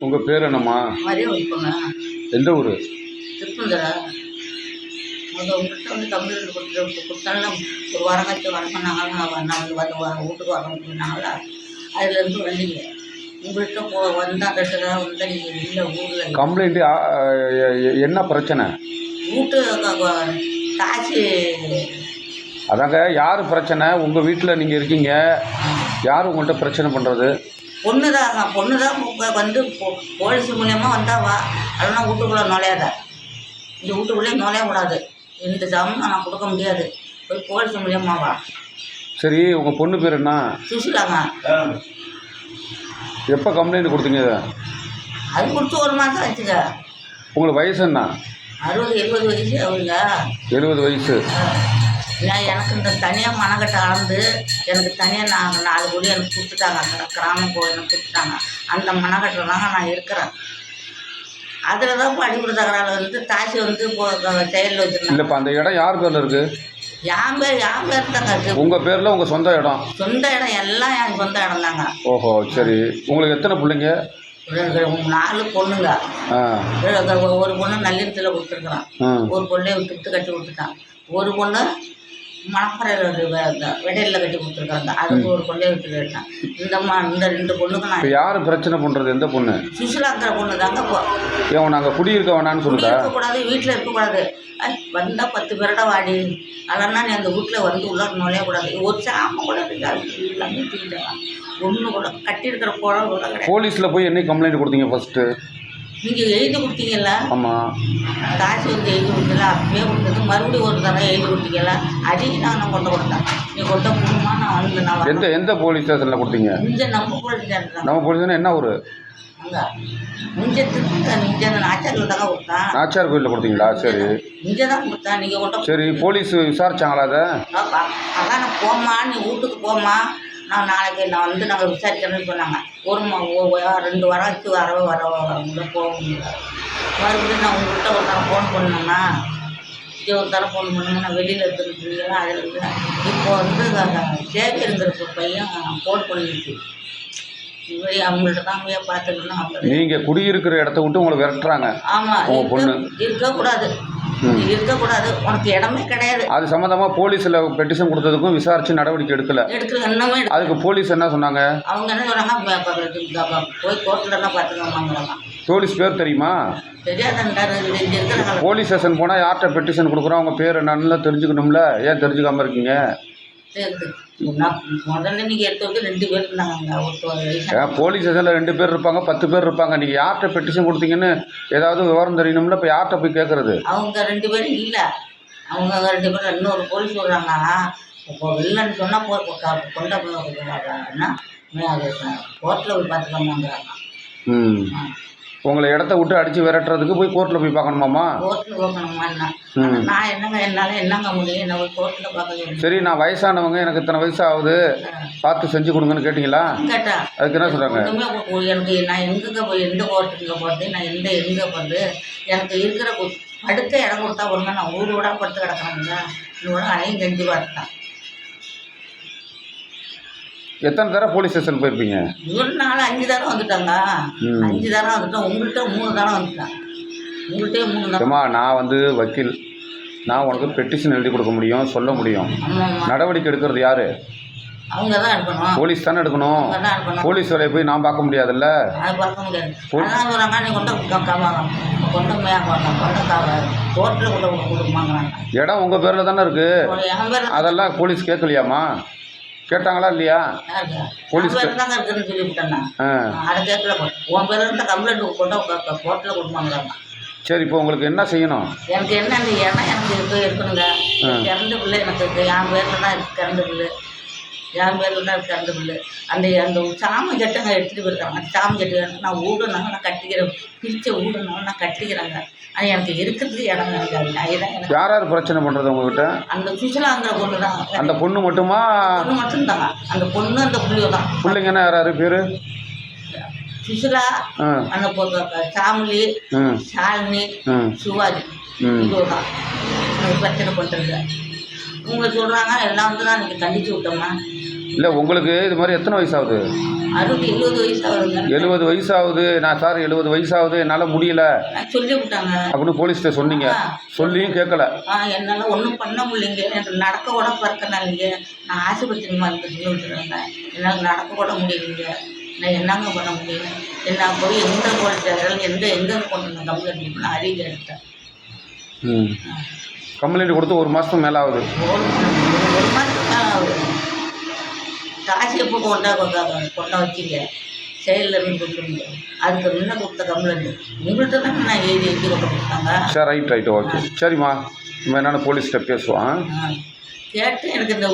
உங்கள் பேர் என்னம்மா? மாதிரியே வைப்போங்க எந்த ஊர்? திருப்பந்தரா அது உங்கள்கிட்ட வந்து கம்ப்யூட்டர் கொடுத்து கொடுத்தாலும் ஒரு வாரம் கழிச்சு வர சொன்னாங்களா? நான் வந்து வந்து வீட்டுக்கு வர சொன்னாங்களா? அதுலேருந்து வந்தீங்க உங்கள்கிட்ட போ வந்தால் நீங்கள் இல்லை ஊரில் கம்ப்ளைண்ட்டு என்ன பிரச்சனை? வீட்டு காசு அதாங்க யார் பிரச்சனை? உங்கள் வீட்டில் நீங்கள் இருக்கீங்க. யார் உங்கள்கிட்ட பிரச்சனை பண்ணுறது பொண்ணு தாங்க பொண்ணு தான் வந்து போ- போலீஸ் மூலியமாக வந்தாவா அதெல்லாம் வீட்டுக்குள்ளே நுழையாத. இந்த வீட்டுக்குள்ளே நுழைய கூடாது. இந்த ஜாமீன் நான் கொடுக்க முடியாது. போய் போலீஸ் மூலியமாக வா. சரி உங்கள் பொண்ணு பேர் என்ன? சுசிலாங்க எப்போ கம்ப்ளைண்ட் கொடுத்தீங்க அது கொடுத்து ஒரு மாதம் ஆச்சுங்க. உங்களுக்கு வயசு என்ன? அறுபது எழுபது வயசு அவங்க எழுபது வயசு. நான் எனக்கு இந்த தனியாக மனக்கட்டை அளந்து எனக்கு தனியாக நாங்கள் நாலு கோடி எனக்கு கொடுத்துட்டாங்க. அந்த கிராமம் கோயில் கொடுத்துட்டாங்க. அந்த மனக்கட்டை தாங்க நான் இருக்கிறேன். அதில் தான் படிப்பு தகராறு வந்து தாசி வந்து செயலில் வச்சுருந்தாங்க. இல்லைப்பா அந்த இடம் யார் பேரில் இருக்குது என் பேர் என் பேர் தாங்க இருக்கு. உங்கள் பேரில் உங்கள் சொந்த இடம்? சொந்த இடம் எல்லாம் என் சொந்த இடம் தாங்க. ஓஹோ சரி. உங்களுக்கு எத்தனை பிள்ளைங்க? நாலு பொண்ணுங்க. ஒரு பொண்ணு நல்லிடத்தில் கொடுத்துருக்குறான். ஒரு பொண்ணை விட்டு கட்டி கொடுத்துட்டான். ஒரு பொண்ணு மணப்பறையில் விடையில கட்டி கொடுத்துருக்காங்க. அதுக்கு ஒரு பொண்ணை விட்டு கேட்டான் இந்த ரெண்டு பொண்ணுக்கு இப்போ நான் யார் பிரச்சனை பண்ணுறது எந்த பொண்ணு? சுசிலாங்கிற பொண்ணு தாங்க ஏன் நாங்கள் குடியிருக்க வேணான்னு சொல்லுதா? இருக்கக்கூடாது வீட்டில் இருக்கக்கூடாது வந்தால் பத்து பேரோட வாடி. அதெல்லாம் நீ அந்த வீட்டில் வந்து உள்ள நுழையக்கூடாது ஒரு சாம கூட இருக்காது எல்லாமே தூக்கிட்டாங்க ஒன்று கூட கட்டியிருக்கிற கூட கிடையாது. போலீஸில் போய் என்ன கம்ப்ளைண்ட் கொடுத்தீங்க ஃபஸ்ட்டு நீங்கள் எழுதி கொடுத்தீங்கல்ல? ஆமாம் காசு வந்து எழுதி கொடுத்தல அப்பயே கொடுத்தது. மறுபடியும் ஒரு தடவை எழுதி கொடுத்தீங்கல்ல அதையும் நான் நான் கொண்டு கொடுத்தேன் நீ கொண்ட கொடுமா நான் வந்து நான். எந்த எந்த போலீஸ் ஸ்டேஷனில் கொடுத்தீங்க? இங்கே நம்ம போலீஸ் நம்ம போலீஸ்னா என்ன ஊர்? அங்கே. இங்கே இங்கே அந்த நாச்சாரில் தாங்க கொடுத்தேன். நாச்சியார் கோயிலில் கொடுத்தீங்களா? சரி. இங்கே தான் கொடுத்தேன். நீங்கள் கொண்ட சரி போலீஸ் விசாரிச்சாங்களா அதை? அதான் நான் போம்மா நீ வீட்டுக்கு போம்மா. நான் நாளைக்கு நான் வந்து நாங்கள் விசாரிக்கிறேன்னு சொன்னாங்க ஒரு மா ரெண்டு வாரம் வரவே வர வர போக முடியல. மறுபடியும் நான் உங்கள்கிட்ட ஒரு தரம் ஃபோன் பண்ணேன்னா இங்கே ஒரு தரம் ஃபோன் பண்ணுங்க. நான் வெளியில் இருக்கிறீங்களா அதில் இருந்து இப்போ வந்து சேகருங்கிற பையன் ஃபோன் பண்ணிடுச்சு நீங்கள் குடியிருக்கிற இடத்த விட்டு உங்களை விரட்டுறாங்க. பொண்ணு. இருக்க இருக்கக்கூடாது. இருக்கக்கூடாது. உனக்கு இடமே கிடையாது. அது சம்மந்தமாக போலீஸில் பெட்டிஷன் கொடுத்ததுக்கும் விசாரித்து நடவடிக்கை எடுக்கல. எடுக்கல இன்னமே எடுக்கல. அதுக்கு போலீஸ் என்ன சொன்னாங்க? அவங்க என்ன சொல்கிறாங்க போய் கோர்ட்டில் தான் பார்த்துக்கோமாங்கிறாங்க போலீஸ் பேர் தெரியுமா? தெரியாதுன்றாரு. இது இங்கே இருக்கிறாங்க போலீஸ் ஸ்டேஷன் போனால் யார்கிட்ட பெட்டிஷன் கொடுக்குறோம்? அவங்க பேர் என்னன்னு தெரிஞ்சுக்கணும்ல. ஏன் தெரிஞ்சுக்காம இருக்கீங்க? போலீஸ் ஸ்டேஷனில் ரெண்டு பேர் இருப்பாங்க பத்து பேர் இருப்பாங்க. நீங்கள் யார்கிட்ட பெட்டிஷன் கொடுத்தீங்கன்னு ஏதாவது விவரம் தெரியணும்ல இப்போ யார்கிட்ட போய் கேட்குறது அவங்க ரெண்டு பேரும் இல்லை. அவங்க ரெண்டு பேரும் இன்னொரு போலீஸ் சொல்கிறாங்க இப்போ இல்லைன்னு போய் கொ- கொண்ட அது கோர்ட்டில் போய் பார்த்துக்கோமாங்கிறாங்க ம். உங்களை இடத்த விட்டு அடித்து விரட்டுறதுக்கு போய் கோர்ட்டில் போய் பார்க்கணுமாம்மா? கோர்ட்டில் பார்க்கணுமா என்ன நான் என்னங்க என்னால் என்னங்க முடியும்? என்ன போய் கோர்ட்டில் பார்க்க சரி நான் வயசானவங்க எனக்கு இத்தனை வயசு ஆகுது. பார்த்து செஞ்சு கொடுங்கன்னு கேட்டிங்களா? கேட்டேன் அதுக்கு என்ன சொல்கிறாங்க எனக்கு நான் எங்கெங்க போய் எந்த கோர்ட்டுங்க போகிறது நான் எந்த எங்கே போகிறது எனக்கு இருக்கிற படுக்க இடம் கொடுத்தா ஒன்று நான் ஊர் விட படுத்து கிடக்கணுங்க இதோட அதையும் செஞ்சு பார்த்தேன் எத்தனை தடவை போலீஸ் ஸ்டேஷன் போயிருப்பீங்க? ஒரு நாள் அஞ்சு தரம் வந்துட்டாங்க. ம். அஞ்சு தரம் வந்துட்டோம். உங்கள்கிட்ட மூணு தரம் வந்துட்டேன். உங்கள்கிட்டயே மூணு தரம் ஏம்மா நான் வந்து வக்கீல். நான் உனக்கு பெட்டிஷன் எழுதி கொடுக்க முடியும் சொல்ல முடியும். நடவடிக்கை எடுக்கிறது யாரு? அவங்க தான் எடுக்கணும். போலீஸ் தானே எடுக்கணும். அவங்க தான் எடுக்கணும். போலீஸ் வேலையை போய் நான் பார்க்க முடியாதுல்ல? அது பார்க்க முடியாது. அதான் சொல்கிறாங்க நீ கொண்டு கொண்டு மேய கொண்டு கோர்ட்டில் கொண்டு கொடுக்குமாங்கிறாங்க இடம் உங்கள் பேரில் தானே இருக்குது ஒரு என் பேர் அதெல்லாம் போலீஸ் கேட்கலையாம்மா? கேட்டாங்களா இல்லையா? போலீஸ் சரி இப்போ உங்களுக்கு என்ன செய்யணும்? எனக்கு என்ன எனக்கு இருக்கு இருக்கணுங்க. கரண்ட் பில்லு எனக்கு என் பேரில் தான் இருக்கு கரண்ட் பில்லு என் பேரில் தான் இருக்கு கரண்ட் பில்லு அந்த அந்த சாமி சட்டங்க எடுத்துகிட்டு போயிருக்காங்க. அந்த சாமி சட்டை நான் ஊடுனாங்க நான் கட்டிக்கிறேன். பிரித்த ஊடுனாங்க நான் கட்டிக்கிறேங்க. ஆனால் எனக்கு இருக்கிறதுக்கு இடம் எனக்கு யார் யார் பிரச்சனை பண்ணுறது உங்ககிட்ட? அந்த சுசிலாங்கிற பொண்ணு தான். அந்த பொண்ணு மட்டுமா? பொண்ணு மட்டும்தாங்க அந்த பொண்ணு அந்த புள்ளியோ தான். பிள்ளைங்கன்னா யார் யார் பேர்? சுசிலா ஆ. அந்த சாமிலி ஷாலினி சிவாஜி இதுதான் பிரச்சனை பண்ணுறது இவங்க சொல்கிறாங்க எல்லாம் வந்து நான் நீங்கள் கண்டிச்சு விட்டோம்மா இல்லை உங்களுக்கு இது மாதிரி எத்தனை வயசாகுது? அறுபது எழுபது வயசு வயசாகுது. நான் சார் எழுபது வயசாகுது. என்னால் முடியல. அப்படின்னு போலீஸ்கிட்ட சொன்னீங்க. சொல்லியும் கேட்கல என்னால் ஒன்றும் பண்ண முடியலைங்க. எனக்கு நடக்க கூட பிறக்கனாலீங்க நான் ஆஸ்பத்திரி மருந்து சொல்லிட்டுருந்தேன் என்னால் நடக்க கூட முடியலைங்க. நான் என்னங்க பண்ண முடியும்? என்ன போய் எந்த போலீஸ் எந்த எங்கே கொண்டு வந்தேன் கம்ப்ளைண்ட் நான் அறிக்கை எடுத்தேன். ம். கம்ப்ளைண்ட் கொடுத்து ஒரு மாதத்துக்கு மேலே ஆகுது ஒரு ஒரு மாதத்துக்கு மேலே ஆகுது காசு எப்போ கொண்டா கொண்டா கொண்டா வச்சிங்க. செயலில் இருந்து அதுக்கு முன்ன கொடுத்த கம்ப்ளைண்ட். உங்கள்கிட்ட தான் நான் எழுதி எழுதி கொடுத்தாங்க சரி ரைட் ரைட் ஓகே சரிம்மா. நம்ம என்னென்னு போலீஸ்கிட்ட பேசுவான். கேட்டு எனக்கு இந்த